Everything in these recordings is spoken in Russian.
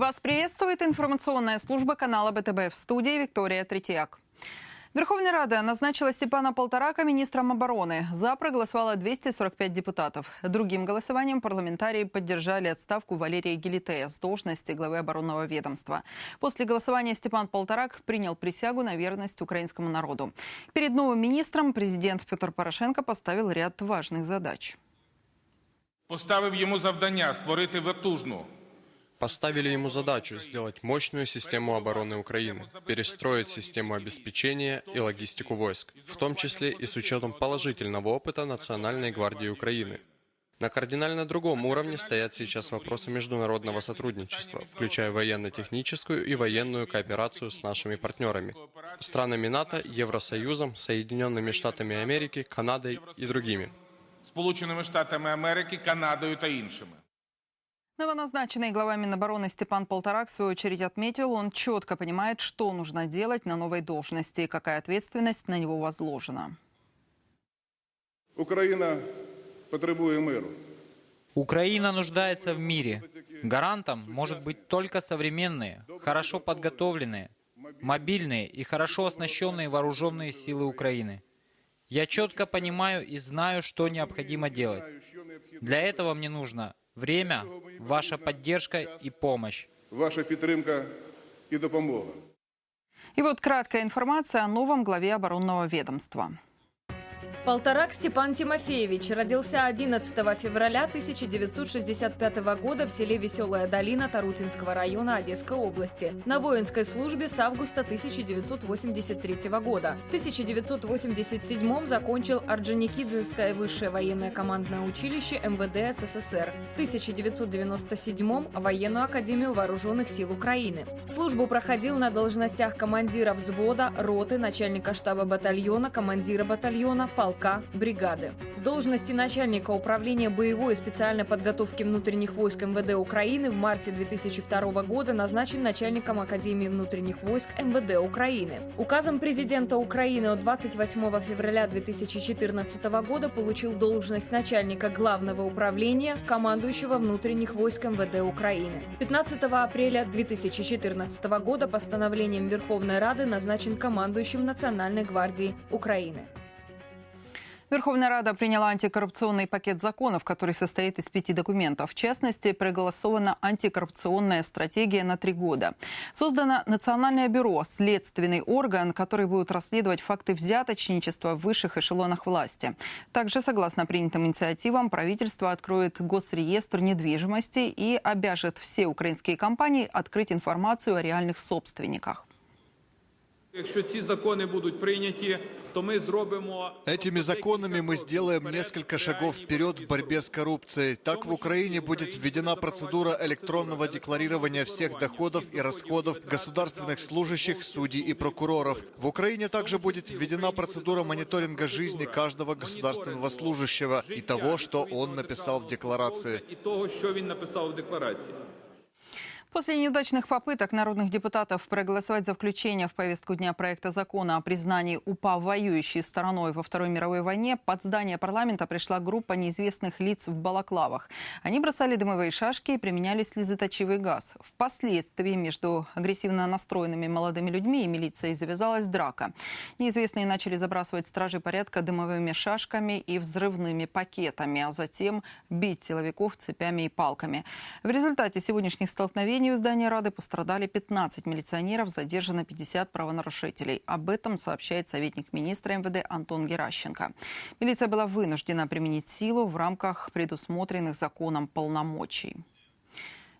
Вас приветствует информационная служба канала БТБ в студии Виктория Третьяк. Верховная Рада назначила Степана Полторака министром обороны. За проголосовало 245 депутатов. Другим голосованием парламентарии поддержали отставку Валерия Гелитея с должности главы оборонного ведомства. После голосования Степан Полторак принял присягу на верность украинскому народу. Перед новым министром президент Петр Порошенко поставил ряд важных задач. Поставив йому завдання створити вертужну, Поставили ему задачу сделать мощную систему обороны Украины, перестроить систему обеспечения и логистику войск, в том числе и с учетом положительного опыта Национальной гвардии Украины. На кардинально другом уровне стоят сейчас вопросы международного сотрудничества, включая военно-техническую и военную кооперацию с нашими партнерами, странами НАТО, Евросоюзом, Соединенными Штатами Америки, Канадой и другими. Сполученими Штатами Америки, Канадою та іншими. Новоназначенный глава Минобороны Степан Полторак, в свою очередь, отметил, он четко понимает, что нужно делать на новой должности и какая ответственность на него возложена. Україна потребує миру. Украина нуждается в мире. Гарантом может быть только современные, хорошо подготовленные, мобильные и хорошо оснащенные вооруженные силы Украины. Я четко понимаю и знаю, что необходимо делать. Для этого мне нужно время, ваша поддержка и помощь. Ваша підтримка і допомога. И вот краткая информация о новом главе оборонного ведомства. Полторак Степан Тимофеевич родился 11 февраля 1965 года в селе Веселая долина Тарутинского района Одесской области. На воинской службе с августа 1983 года. В 1987 закончил Орджоникидзевское высшее военное командное училище МВД СССР. В 1997 военную академию вооруженных сил Украины. Службу проходил на должностях командира взвода, роты, начальника штаба батальона, командира батальона, полка, бригады. С должности начальника управления боевой и специальной подготовки внутренних войск МВД Украины в марте 2002 года назначен начальником Академии внутренних войск МВД Украины. Указом президента Украины от 28 февраля 2014 года получил должность начальника главного управления, командующего внутренних войск МВД Украины. 15 апреля 2014 года постановлением Верховной Рады назначен командующим Национальной гвардии Украины. Верховная Рада приняла антикоррупционный пакет законов, который состоит из пяти документов. В частности, проголосована антикоррупционная стратегия на три года. Создано Национальное бюро, следственный орган, который будет расследовать факты взяточничества в высших эшелонах власти. Также, согласно принятым инициативам, правительство откроет госреестр недвижимости и обяжет все украинские компании открыть информацию о реальных собственниках. Якщо ці закони будуть прийняті, то ми зробимо Этими законами мы сделаем несколько шагов вперед в борьбе с коррупцией. Так в Украине будет введена процедура электронного декларирования всех доходов и расходов государственных служащих, судей и прокуроров. В Украине также будет введена процедура мониторинга жизни каждого государственного служащего и того, что он написал в декларации. і того, що він написав в декларації. После неудачных попыток народных депутатов проголосовать за включение в повестку дня проекта закона о признании УПА воюющей стороной во Второй мировой войне, под здание парламента пришла группа неизвестных лиц в балаклавах. Они бросали дымовые шашки и применяли слезоточивый газ. Впоследствии между агрессивно настроенными молодыми людьми и милицией завязалась драка. Неизвестные начали забрасывать стражи порядка дымовыми шашками и взрывными пакетами, а затем бить силовиков цепями и палками. В результате сегодняшних столкновений у здания Рады пострадали 15 милиционеров, задержано 50 правонарушителей. Об этом сообщает советник министра МВД Антон Геращенко. Милиция была вынуждена применить силу в рамках предусмотренных законом полномочий.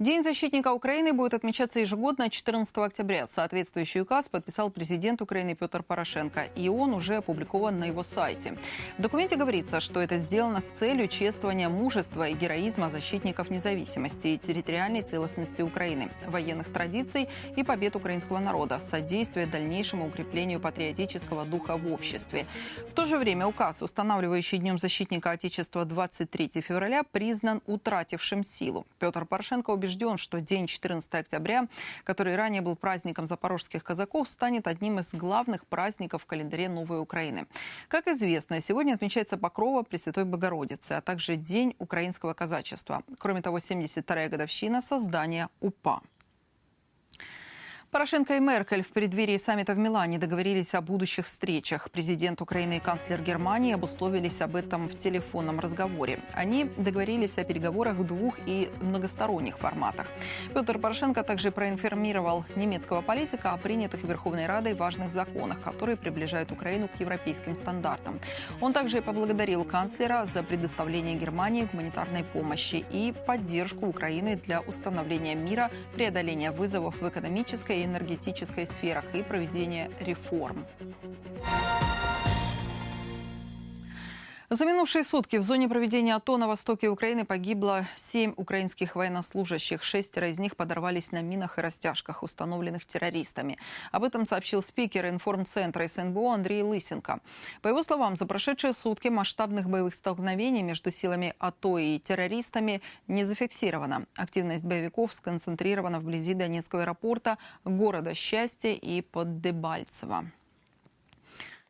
День защитника Украины будет отмечаться ежегодно 14 октября. Соответствующий указ подписал президент Украины Петр Порошенко, и он уже опубликован на его сайте. В документе говорится, что это сделано с целью чествования мужества и героизма защитников независимости и территориальной целостности Украины, военных традиций и побед украинского народа, содействия дальнейшему укреплению патриотического духа в обществе. В то же время указ, устанавливающий Днем защитника Отечества 23 февраля, признан утратившим силу. Петр Порошенко убежден, что день 14 октября, который ранее был праздником запорожских казаков, станет одним из главных праздников в календаре Новой Украины. Как известно, сегодня отмечается Покрова Пресвятой Богородицы, а также День украинского казачества. Кроме того, 72-я годовщина создания УПА. Порошенко и Меркель в преддверии саммита в Милане договорились о будущих встречах. Президент Украины и канцлер Германии обусловились об этом в телефонном разговоре. Они договорились о переговорах в двух и многосторонних форматах. Петр Порошенко также проинформировал немецкого политика о принятых Верховной Радой важных законах, которые приближают Украину к европейским стандартам. Он также поблагодарил канцлера за предоставление Германии гуманитарной помощи и поддержку Украины для установления мира, преодоления вызовов в экономической энергетической сферах и проведения реформ. За минувшие сутки в зоне проведения АТО на востоке Украины погибло семь украинских военнослужащих. Шестеро из них подорвались на минах и растяжках, установленных террористами. Об этом сообщил спикер информцентра СНБО Андрей Лысенко. По его словам, за прошедшие сутки масштабных боевых столкновений между силами АТО и террористами не зафиксировано. Активность боевиков сконцентрирована вблизи Донецкого аэропорта, города Счастья и под Дебальцево.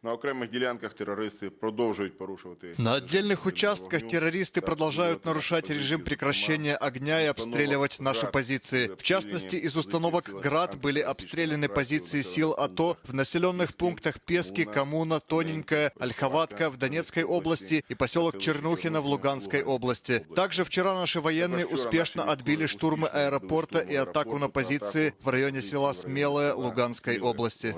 На окремих ділянках терористи продовжують порушувати. На отдельных участках террористы продолжают нарушать режим прекращения огня и обстреливать наши позиции. В частности, из установок «Град» были обстреляны позиции сил АТО в населенных пунктах Пески, Коммуна, Тоненькая, Ольховатка в Донецкой области и поселок Чернухино в Луганской области. Также вчера наши военные успешно отбили штурмы аэропорта и атаку на позиции в районе села Смелое Луганской области.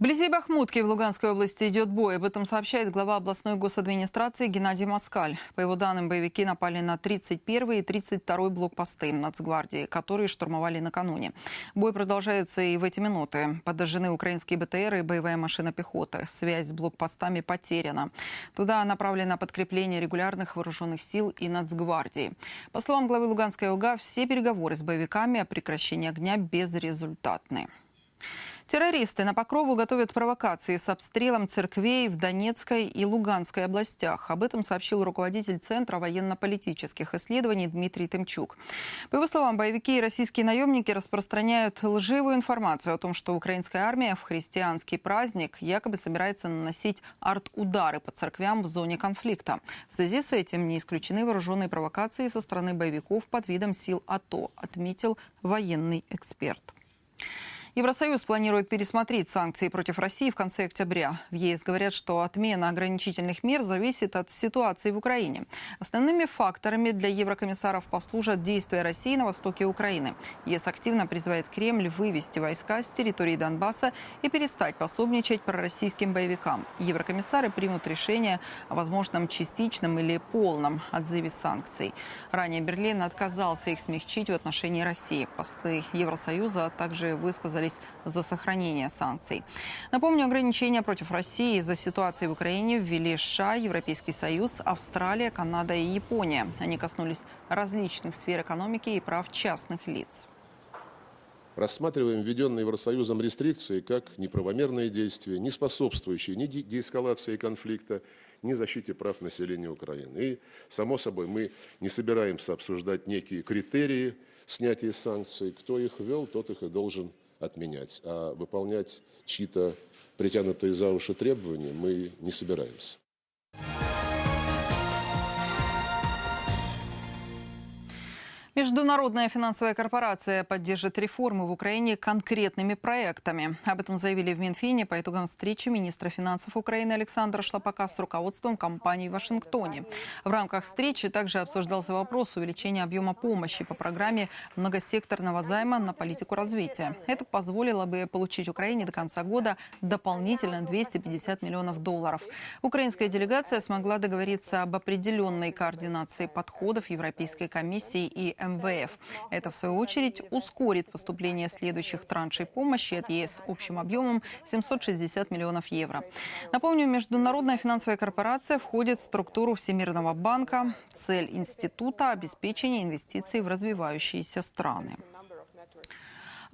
Вблизи Бахмутки в Луганской области идет бой. Об этом сообщает глава областной госадминистрации Геннадий Москаль. По его данным, боевики напали на 31 и 32 блокпосты Нацгвардии, которые штурмовали накануне. Бой продолжается и в эти минуты. Подожжены украинские БТР и боевая машина пехоты. Связь с блокпостами потеряна. Туда направлено подкрепление регулярных вооруженных сил и Нацгвардии. По словам главы Луганской ОГА, все переговоры с боевиками о прекращении огня безрезультатны. Террористы на Покрову готовят провокации с обстрелом церквей в Донецкой и Луганской областях. Об этом сообщил руководитель Центра военно-политических исследований Дмитрий Тымчук. По его словам, боевики и российские наемники распространяют лживую информацию о том, что украинская армия в христианский праздник якобы собирается наносить арт-удары по церквям в зоне конфликта. В связи с этим не исключены вооруженные провокации со стороны боевиков под видом сил АТО, отметил военный эксперт. Евросоюз планирует пересмотреть санкции против России в конце октября. В ЕС говорят, что отмена ограничительных мер зависит от ситуации в Украине. Основными факторами для еврокомиссаров послужат действия России на востоке Украины. ЕС активно призывает Кремль вывести войска с территории Донбасса и перестать пособничать пророссийским боевикам. Еврокомиссары примут решение о возможном частичном или полном отзыве санкций. Ранее Берлин отказался их смягчить в отношении России. Послы Евросоюза также высказали за сохранение санкций. Напомню, ограничения против России из-за ситуации в Украине ввели США, Европейский Союз, Австралия, Канада и Япония. Они коснулись различных сфер экономики и прав частных лиц. Рассматриваем введенные Евросоюзом рестрикции как неправомерные действия, не способствующие ни де- деэскалации конфликта, ни защите прав населения Украины. И, само собой, мы не собираемся обсуждать некие критерии снятия санкций. Кто их ввел, тот их и должен отменять. А выполнять чьи-то притянутые за уши требования мы не собираемся. Международная финансовая корпорация поддержит реформы в Украине конкретными проектами. Об этом заявили в Минфине по итогам встречи министра финансов Украины Александра Шлапака с руководством компании в Вашингтоне. В рамках встречи также обсуждался вопрос увеличения объема помощи по программе многосекторного займа на политику развития. Это позволило бы получить Украине до конца года дополнительно 250 миллионов долларов. Украинская делегация смогла договориться об определенной координации подходов Европейской комиссии и МВФ. Это, в свою очередь, ускорит поступление следующих траншей помощи от ЕС общим объемом 760 миллионов евро. Напомню, Международная финансовая корпорация входит в структуру Всемирного банка. Цель института – обеспечение инвестиций в развивающиеся страны.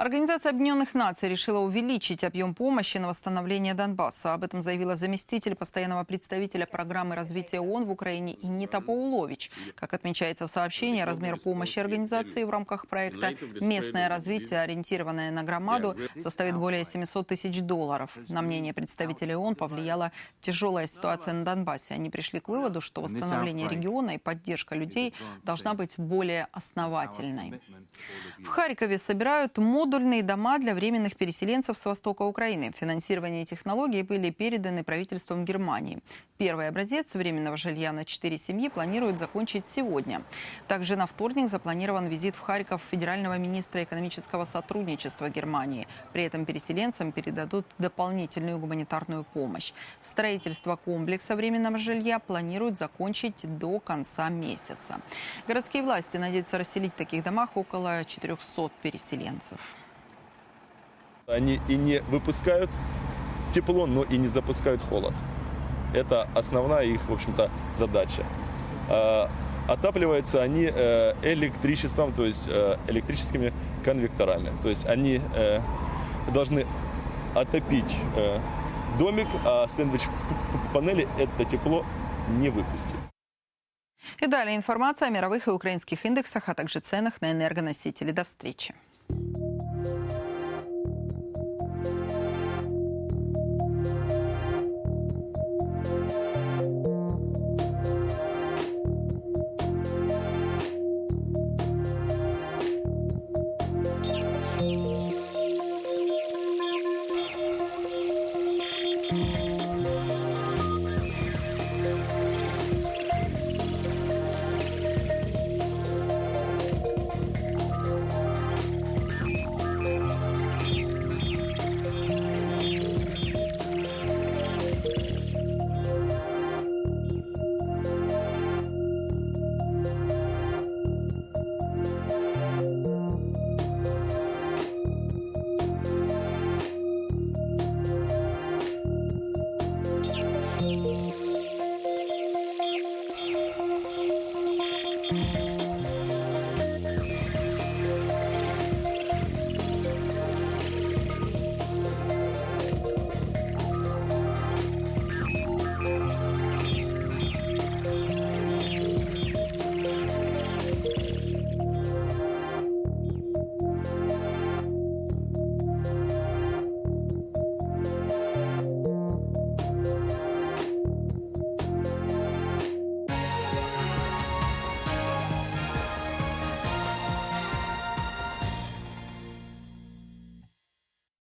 Организация Объединенных Наций решила увеличить объем помощи на восстановление Донбасса. Об этом заявила заместитель постоянного представителя программы развития ООН в Украине Инита Паулович. Как отмечается в сообщении, размер помощи организации в рамках проекта «Местное развитие, ориентированное на громаду» составит более 700 тысяч долларов. На мнение представителей ООН повлияла тяжелая ситуация на Донбассе. Они пришли к выводу, что восстановление региона и поддержка людей должна быть более основательной. В Харькове собирают модульные дома для временных переселенцев с востока Украины. Финансирование и технологии были переданы правительством Германии. Первый образец временного жилья на четыре семьи планируют закончить сегодня. Также на вторник запланирован визит в Харьков федерального министра экономического сотрудничества Германии. При этом переселенцам передадут дополнительную гуманитарную помощь. Строительство комплекса временного жилья планируют закончить до конца месяца. Городские власти надеются расселить в таких домах около 400 переселенцев. Они и не выпускают тепло, но и не запускают холод. Это основная их, в общем-то, задача. А, Отапливаются они э, электричеством, то есть э, электрическими конвекторами. То есть они э, должны отопить домик, а сэндвич-панели это тепло не выпустит. И далее информация о мировых и украинских индексах, а также ценах на энергоносители. До встречи.